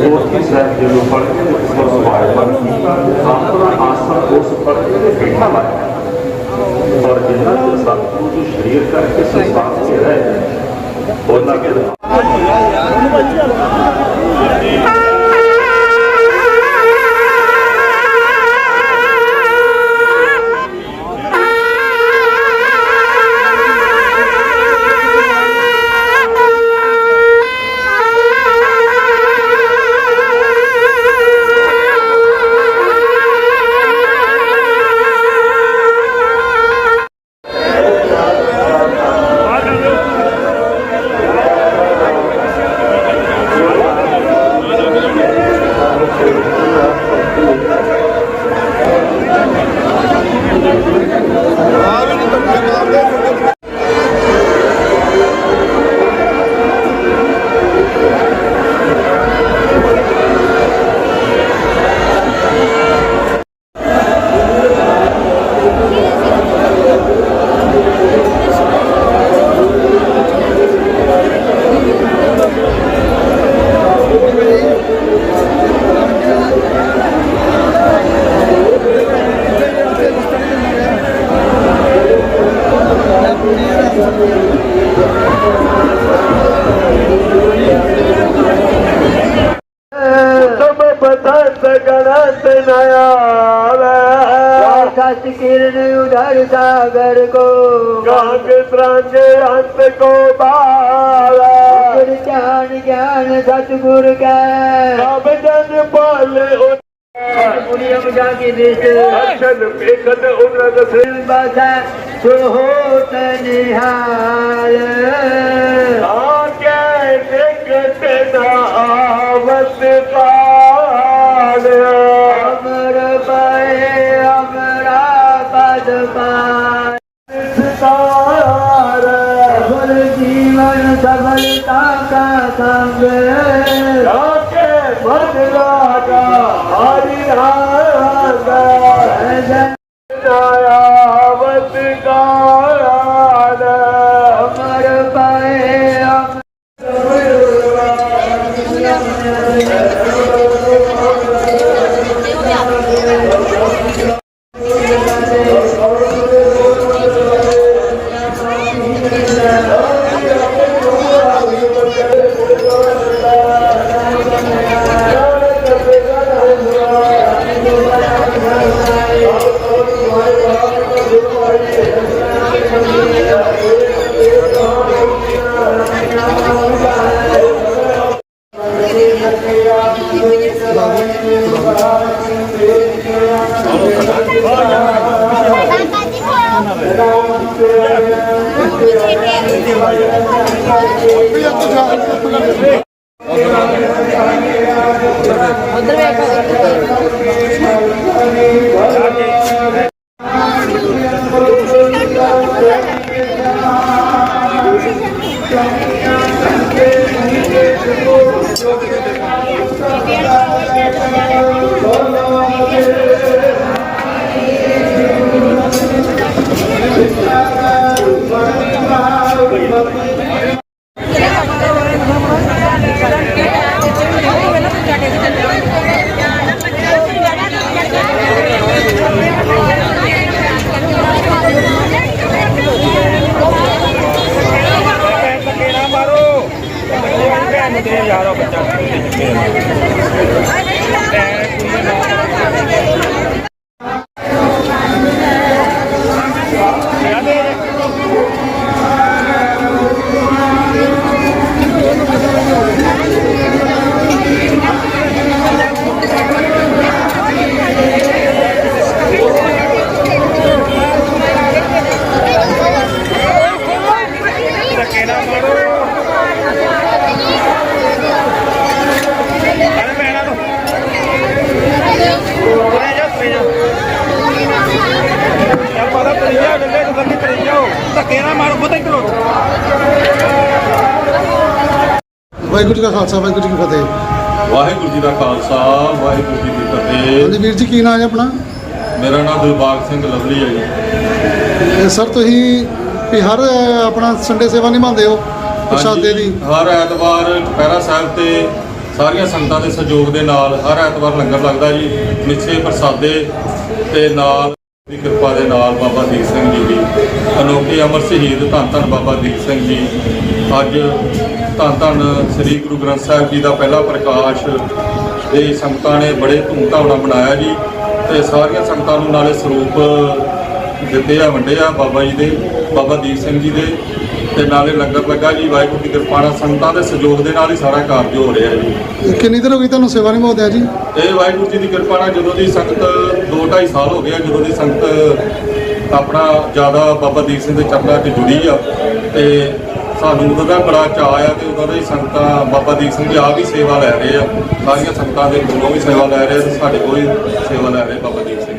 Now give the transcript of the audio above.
ਦੋਸਤੀ ਸਾਹਿਬ ਦੇ ਲੋਕ ਪੜ ਕੇ ਉਸ ਪਰ ਸਵਾਲ ਪਰ न आवे सत किरण उधर सागर को गंग तरंग अंत को पावे गुर ज्ञान ज्ञान सतगुर के सब जन पाले पुरियम जाके देश अक्षर एकद उन्नत से बासा सो होत निहाल आके निकट ना आवत पा জীবন সফলতা কা সঙ্গ রাখে বদলা কা হরি রাগা ਹਰੀ ਰਾਗਾ ਯਾਰ ਬੱਚਾ? ਵਾਹਿਗੁਰੂ ਜੀ ਦਾ ਖਾਲਸਾ ਵਾਹਿਗੁਰੂ ਜੀ ਕੀ ਫਤਿਹ। ਵਾਹਿਗੁਰੂ ਜੀ ਦਾ ਖਾਲਸਾ ਵਾਹਿਗੁਰੂ ਜੀ ਦੀ ਫਤਿਹ। ਹਾਂਜੀ ਵੀਰ ਜੀ ਕੀ ਨਾਮ ਹੈ ਆਪਣਾ? ਮੇਰਾ ਨਾਮ ਦਿਲਬਾਗ ਸਿੰਘ ਲਵਲੀ ਹੈ ਜੀ। ਇਹ ਸਰ ਤੁਸੀਂ ਵੀ ਹਰ ਆਪਣਾ ਸੰਡੇ ਸੇਵਾ ਨਿਭਾਉਂਦੇ ਹੋ ਪ੍ਰਸ਼ਾਦੇ ਦੀ? ਹਰ ਐਤਵਾਰ ਪੈਰਾ ਸਾਹਿਬ ਤੇ ਸਾਰੀਆਂ ਸੰਗਤਾਂ ਦੇ ਸਹਿਯੋਗ ਦੇ ਨਾਲ ਹਰ ਐਤਵਾਰ ਲੰਗਰ ਲੱਗਦਾ ਜੀ ਮਿੱਠੇ ਪ੍ਰਸਾਦੇ ਤੇ ਨਾਲ ਦੀ ਕਿਰਪਾ ਦੇ ਨਾਲ ਬਾਬਾ ਦੀਪ ਸਿੰਘ ਜੀ ਦੀ। ਅਨੋਖੀ ਅਮਰ ਸ਼ਹੀਦ ਧੰਨ ਧੰਨ ਬਾਬਾ ਦੀਪ ਸਿੰਘ ਜੀ। ਅੱਜ ਧੰਨ ਧੰਨ ਸ੍ਰੀ ਗੁਰੂ ਗ੍ਰੰਥ ਸਾਹਿਬ ਜੀ ਦਾ ਪਹਿਲਾ ਪ੍ਰਕਾਸ਼ ਦੇ ਸੰਗਤਾਂ ਨੇ ਬੜੇ ਧੂਮਧਾਮ ਨਾਲ ਮਨਾਇਆ ਜੀ ਤੇ ਸਾਰੀਆਂ ਸੰਗਤਾਂ ਨੂੰ ਨਾਲੇ ਸਰੂਪ ਦਿੱਤੇ ਆ ਵੰਡੇ ਆ ਬਾਬਾ ਜੀ ਦੇ ਬਾਬਾ ਦੀਪ ਸਿੰਘ ਜੀ ਦੇ ਤੇ ਨਾਲੇ ਲੰਗਰ ਲੱਗਾ ਜੀ ਵਾਹਿਗੁਰੂ ਦੀ ਕਿਰਪਾ ਨਾਲ ਸੰਗਤਾਂ ਦੇ ਸਹਿਯੋਗ ਦੇ ਨਾਲ ਹੀ ਸਾਰਾ ਕਾਰਜ ਹੋ ਰਿਹਾ ਜੀ। ਕਿੰਨੀ ਦੇਰ ਹੋ ਗਈ ਤੁਹਾਨੂੰ ਸੇਵਾ ਨਿਭਾਉਂਦਿਆਂ ਜੀ? ਇਹ ਵਾਹਿਗੁਰੂ ਜੀ ਦੀ ਕਿਰਪਾ ਨਾਲ ਜਦੋਂ ਦੀ ਸੰਗਤ 2.5 ਸਾਲ ਹੋ ਗਿਆ ਜਦੋਂ ਦੀ ਸੰਗਤ ਆਪਣਾ ਜ਼ਿਆਦਾ ਬਾਬਾ ਦੀਪ ਸਿੰਘ ਦੇ ਚਰਨਾਂ 'ਚ ਜੁੜੀ ਆ ਤੇ ਸਾਨੂੰ ਉਦੋਂ ਦਾ ਬੜਾ ਚਾਅ ਆ ਤੇ ਉਦੋਂ ਦੀ ਸੰਗਤਾਂ, ਬਾਬਾ ਦੀਪ ਸਿੰਘ ਜੀ ਆਪ ਹੀ ਸੇਵਾ ਲੈ ਰਹੇ ਆ। ਸਾਰੀਆਂ ਸੰਗਤਾਂ ਦੇ ਕੋਲੋਂ ਵੀ ਸੇਵਾ ਲੈ ਰਹੇ ਆ ਤੇ ਸਾਡੇ ਕੋਲ ਵੀ ਸੇਵਾ ਲੈ ਰਹੇ ਬਾਬਾ ਦੀਪ ਸਿੰਘ।